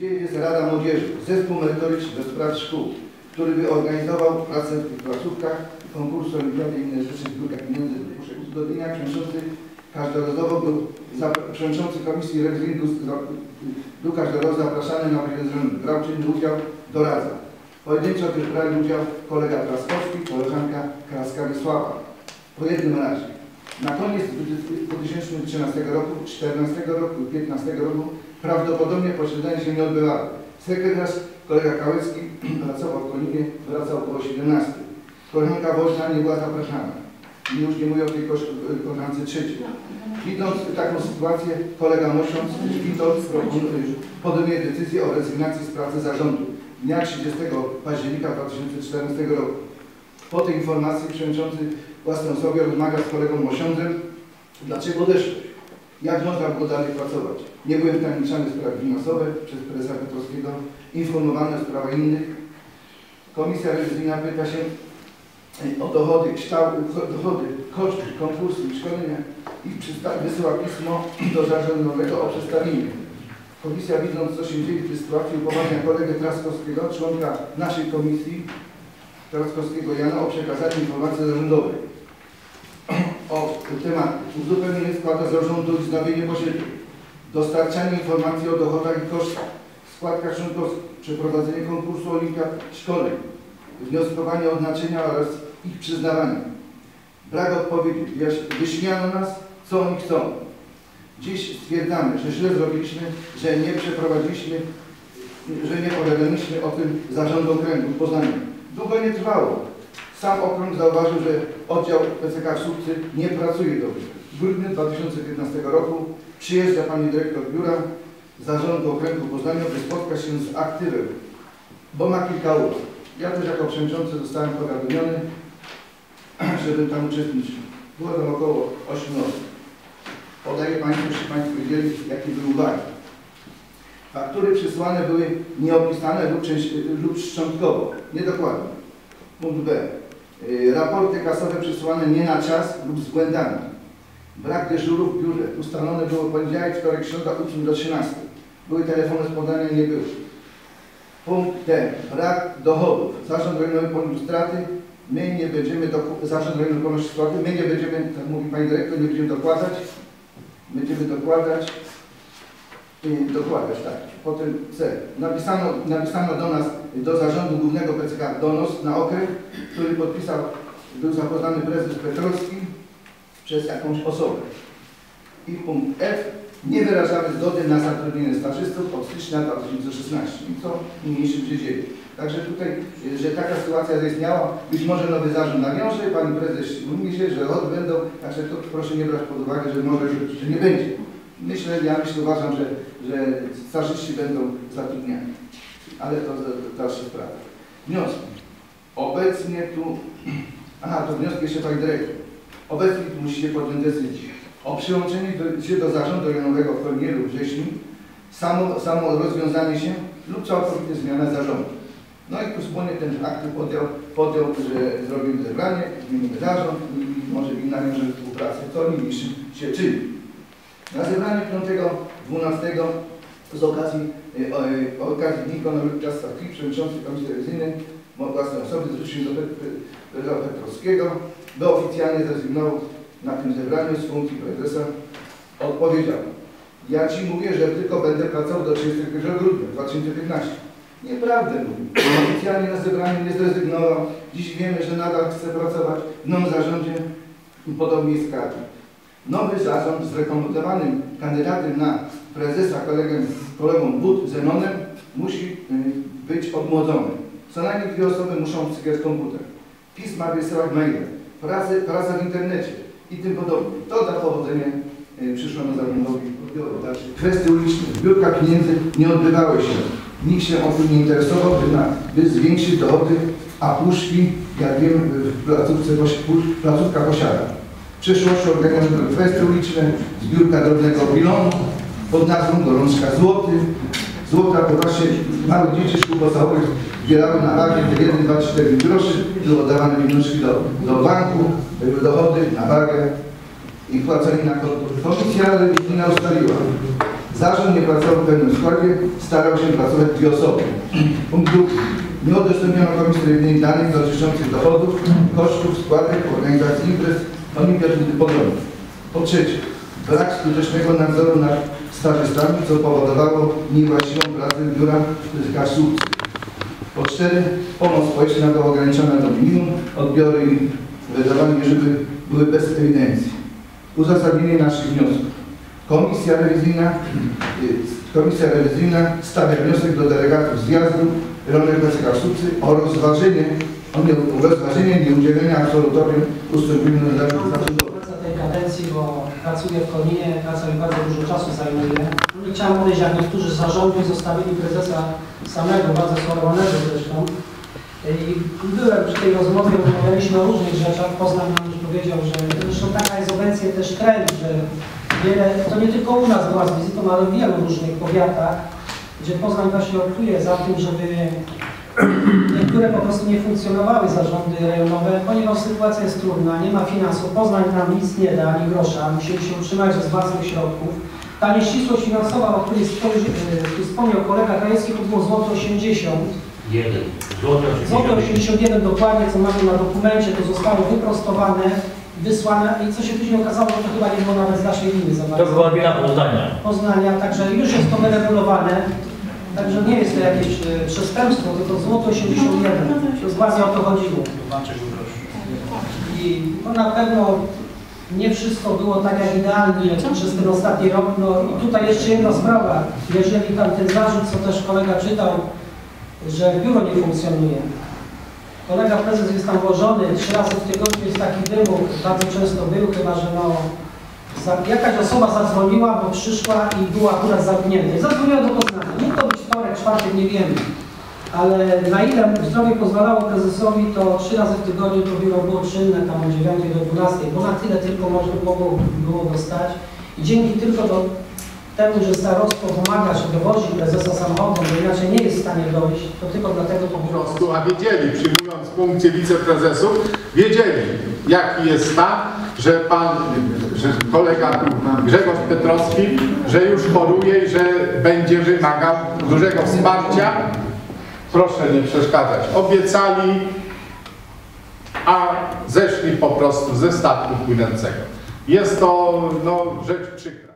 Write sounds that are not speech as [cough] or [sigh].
Gdzie jest Rada Młodzieży, zespół merytoryczny do spraw szkół, który by organizował pracę w tych placówkach, konkursy, olimpiady i inne rzeczy, zbiórka pieniędzy, proszę uzgodnienia przewodniczący każdorazowo był przewodniczący komisji rewizyjnych był każdorazowo zapraszany na posiedzenie, brał czynny udział, doradza. Pojedynczo też brali udział kolega Traskowski, koleżanka Kraska Wysława. Po jednym razie. Na koniec 2013 roku, 2014 roku i 2015 roku prawdopodobnie posiedzenia się nie odbywały. Sekretarz kolega Kałecki [clears throat] pracował w Koninie, wracał około 17. Koleżanka Woźna nie była zapraszana. I już nie mówię o tej koleżance trzeciej. Widząc taką sytuację, kolega Mosiąc, widząc, proponuje- decyzję o rezygnacji z pracy zarządu dnia 30 października 2014 roku. Po tej informacji przewodniczący własnej osobie rozmawia z kolegą Mosiądzem, dlaczego odeszłeś? Jak można było dalej pracować? Nie byłem wtajemniczany w sprawy finansowe przez prezesa Petrowskiego, informowany o sprawach innych. Komisja rewizyjna pyta się o dochody, kształt, dochody, koszty konkursu i szkolenia i wysyła pismo do zarządowego o przedstawienie. Komisja widząc co się dzieje w tej sytuacji upoważnia kolegę Traskowskiego, członka naszej komisji, Traskowskiego Jana o przekazanie informacji zarządowej o temat uzupełnienie składu zarządu i wznowienie posiedzeń, dostarczanie informacji o dochodach i kosztach, składkach członkowskich, przeprowadzenie konkursu olimpiad, szkoleń, wnioskowanie o odznaczenia oraz ich przyznawanie. Brak odpowiedzi, wyśmiano nas, co oni chcą. Dziś stwierdzamy, że źle zrobiliśmy, że nie przeprowadziliśmy, że nie powiadomiliśmy o tym zarządu okręgu w Poznaniu. Długo nie trwało. Sam okręg zauważył, że oddział PCK w Słupcy nie pracuje dobrze. W grudniu 2015 roku przyjeżdża pani dyrektor biura zarządu okręgu w Poznaniu, by spotkać się z aktywem, bo ma kilka uwag. Ja też jako przewodniczący zostałem powiadomiony, [clears throat] żebym tam uczestniczył. Było tam około 8 osób. Podaję Państwu, żeby Państwo wiedzieli, jakie były uwagi. Faktury przysłane były nieopisane lub, część- lub szczątkowo, niedokładnie. Punkt B. Y, Raporty kasowe przysłane nie na czas lub z błędami. Brak dyżurów w biurze. Ustalone było poniedziałek, wtorek, środa, 8 do 13. Były telefony z podania, nie były. Punkt D. Brak dochodów. Zarząd rejonowy poniósł straty. My nie będziemy, zarząd rejonowy poniósł straty. My nie będziemy, tak mówi Pani Dyrektor, nie będziemy dokładać. Będziemy dokładać. Dokładać, tak. Potem C. Napisano, napisano do nas, do zarządu głównego PCK donos na okręg, który podpisał, był zapoznany prezes Petrowski przez jakąś osobę. I punkt F. Nie wyrażamy zgody na zatrudnienie stażystów od stycznia 2016. I co niniejszym się dzieje. Także tutaj, że taka sytuacja zaistniała, być może nowy zarząd nawiąże, pani prezes mówi się, że odbędą, także to proszę nie brać pod uwagę, że może, że, że nie będzie. Myślę, ja myślę, uważam, że, że stażyści będą zatrudniani. Ale to, dalsza sprawa. Wnioski. Obecnie tu, [clears throat] aha, to wnioski jeszcze pani dyrektor. Obecnie tu musicie podjąć decyzję o przyłączeniu do, się do zarządu rejonowego w Kolnieru wrześniu, samo, samo rozwiązanie się lub całkowita zmiana zarządu. No i tu wspólnie ten akt podjął, podjął, że zrobimy zebranie, zmienimy zarząd i może i nawiążemy współpracę, co niniejszym się czyni. Na zebraniu 5.12 z okazji, e, e, okazji Dni Honoru Piasta Krwi, przewodniczący Komisji Rewizyjnej własnej osoby zwrócił się do Petra Petrowskiego, by oficjalnie zrezygnował na tym zebraniu z funkcji prezesa. Odpowiedział, ja Ci mówię, że tylko będę pracował do 31 grudnia 2015. Nieprawdę mówi. Oficjalnie na zebraniu nie zrezygnował. Dziś wiemy, że nadal chce pracować w nowym zarządzie, podobnie jest. Nowy zarząd z rekomendowanym kandydatem na prezesa kolegą, kolegą Bud Zenonem musi y, być odmłodzony. Co najmniej dwie osoby muszą obsługiwać komputer. Pisma wysyłać maile, pracę, praca w internecie i tym podobnie. To da powodzenie y, przyszłemu zarządowi. Kwestie uliczne. Zbiórka pieniędzy nie odbywały się. Nikt się o tym nie interesował, by, na, by zwiększyć dochody, a puszki, jak wiem, w placówce, placówka posiada. W przyszłości organizujemy kwestie uliczne, zbiórka drobnego bilonu pod nazwą Gorączka Złoty. Złota małe dzieci szkół podstawowych zbierały na wagę te 1, 2, 4 groszy, były oddawane pieniążki do, do banku, były dochody na wagę i płacenie na konto. Komisja religijna ustaliła Zarząd nie pracował w pełnym składzie, starał się pracować dwie osoby. Punkt drugi. Nie udostępniono Komisji Rewizyjnej danych dotyczących dochodów, kosztów, składek, organizacji imprez, olimpiad i podróży. Po trzecie, brak skutecznego nadzoru nad stażystami, co powodowało niewłaściwą pracę biura ryzyka słupcy. Po cztery, pomoc społeczna była ograniczona do minimum, odbiory i wydawanie żeby były bez ewidencji. Uzasadnienie naszych wniosków. Komisja rewizyjna, y, komisja rewizyjna stawia wniosek do delegatów zjazdu Rolnych Weska Słupcy o rozważenie, o nie, rozważenie nieudzielenia absolutorium ustąpieniu należnych zarządowych. Kadencji, bo pracuję w Koninie, praca mi bardzo dużo czasu zajmuje. Nie chciałem odejść, jak niektórzy z zarządu i zostawili prezesa samego, bardzo schorowanego zresztą. I byłem przy tej rozmowie, rozmawialiśmy o różnych rzeczach. Poznań nam już powiedział, że zresztą taka jest obecnie też trend, że wiele, to nie tylko u nas była z wizytą, ale w wielu różnych powiatach, gdzie Poznań właśnie optuje za tym, żeby Niektóre po prostu nie funkcjonowały zarządy rejonowe, ponieważ sytuacja jest trudna, nie ma finansów. Poznań nam nic nie da, ani grosza, musimy się utrzymać z własnych środków. Ta nieścisłość finansowa, o której y, wspomniał kolega Krajewski, to było złoto 80. Jeden. Złoto Złoto 81 dokładnie, co mamy na dokumencie, to zostało wyprostowane, wysłane i co się później okazało, że to chyba nie było nawet z naszej winy za To była wina Poznania. Poznania, także już jest to wyregulowane. Także nie jest to jakieś e, przestępstwo, tylko złoto 81. To dokładnie o to chodziło. I to na pewno nie wszystko było tak jak idealnie przez ten ostatni rok. No i tutaj jeszcze jedna sprawa. Jeżeli tam ten zarzut, co też kolega czytał, że biuro nie funkcjonuje. Kolega prezes jest tam włożony, trzy razy w tygodniu jest taki wymóg, bardzo często był, chyba że no za- jakaś osoba zadzwoniła, bo przyszła i była akurat zamknięta. I zadzwoniła do Poznania. Mógł to być wtorek, czwartek, nie wiemy. Ale na ile zdrowie pozwalało prezesowi, to trzy razy w tygodniu to biuro było czynne, tam od 9 do 12, bo na tyle tylko można mogło było dostać. I dzięki tylko do temu, że starostwo pomaga, czy dowozi prezesa samochodem, bo inaczej nie jest w stanie dojść, to tylko dlatego to biuro prostu, a wiedzieli, przyjmując funkcję wiceprezesów, wiedzieli, jaki jest stan, że pan, że kolega Grzegorz Petrowski, że już choruje i że będzie wymagał dużego wsparcia. Proszę nie przeszkadzać. Obiecali, a zeszli po prostu ze statku płynącego. Jest to no, rzecz przykra.